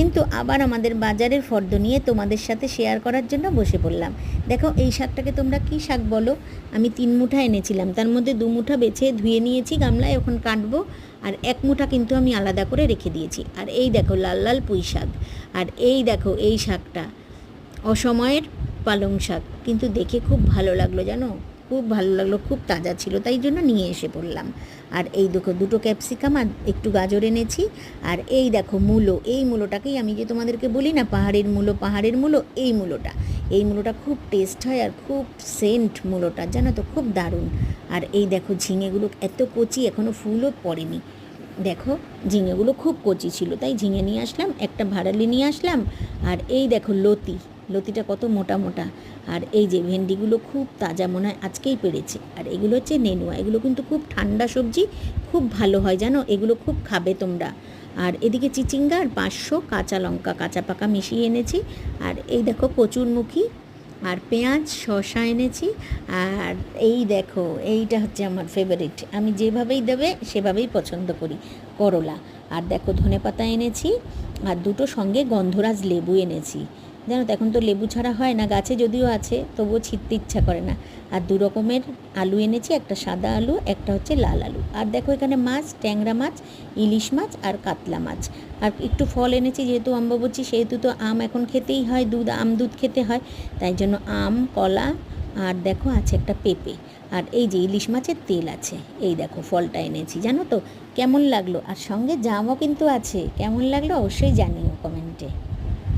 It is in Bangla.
কিন্তু আবার আমাদের বাজারের ফর্দ নিয়ে তোমাদের সাথে শেয়ার করার জন্য বসে পড়লাম। দেখো, এই শাকটাকে তোমরা কি শাক বলো? আমি তিন মুঠা এনেছিলাম, তার মধ্যে দু মুঠা বেছে ধুয়ে নিয়েছি গামলায়, এখন কাটবো। আর এক মুঠা কিন্তু আমি আলাদা করে রেখে দিয়েছি। আর এই দেখো, লাল লাল পুঁই শাক। আর এই দেখো, এই শাকটা অসময়ের পালং শাক। কিন্তু দেখে খুব ভালো লাগল, জানো? খুব ভালো লাগল, খুব তাজা ছিল, তাই জন্য নিয়ে এসে পড়লাম। আর এই দেখো, দুটো ক্যাপসিকাম আর একটু গাজর এনেছি। আর এই দেখো মূলো, এই মূলোটাকেই আমি যে তোমাদেরকে বলি না, পাহাড়ের মূলো পাহাড়ের মূলো, এই মূলোটা। এই মূলোটা খুব টেস্ট হয় আর খুব সেন্ট মূলোটা, জানো তো, খুব দারুণ। আর এই দেখো ঝিঙেগুলো এত কচি এখনও ফুলও পড়েনি। দেখো, ঝিঙেগুলো খুব কচি ছিল, তাই ঝিঙে নিয়ে আসলাম, একটা ভাড়ালি নিয়ে আসলাম। আর এই দেখো লতি লতিটা কত মোটা মোটা। আর এই যে ভেন্ডিগুলো খুব তাজা মনে হয় আজকেই পেরেছে। আর এগুলো হচ্ছে নেনুয়া। এগুলো কিন্তু খুব ঠান্ডা সবজি, খুব ভালো হয় জানো? এগুলো খুব খাবে তোমরা। আর এদিকে চিচিঙ্গা আর পাঁচশো কাঁচা লঙ্কা, কাঁচা পাকা মিশিয়ে এনেছি। আর এই দেখো কচুরমুখী। আর পেঁয়াজ, শসা এনেছি। আর এই দেখো, এইটা হচ্ছে আমার ফেভারিট আমি যেভাবেই দেবে, সেভাবেই পছন্দ করি। করলা। আর দেখো ধনেপাতা এনেছি। আর দুটো সঙ্গে গন্ধরাজ লেবু এনেছি। জানো তো, এখন তো লেবু ছাড়া হয় না, গাছে যদিও আছে, তবুও ছিটতে ইচ্ছা করে না। আর দু রকমের আলু এনেছি, একটা সাদা আলু, একটা হচ্ছে লাল আলু। আর দেখো এখানে মাছ, ট্যাংরা মাছ, ইলিশ মাছ আর কাতলা মাছ। আর একটু ফল এনেছি, যেহেতু অম্বাবচি, সেহেতু তো আম এখন খেতেই হয়, দুধ, আম দুধ খেতে হয়। তাই জন্য আম, কলা আর দেখো আছে একটা পেঁপে। আর এই যে ইলিশ মাছের তেল আছে, এই দেখো ফলটা এনেছি, জানো তো? কেমন লাগল? আর সঙ্গে জামও কিন্তু আছে, কেমন লাগল অবশ্যই জানিও কমেন্টে।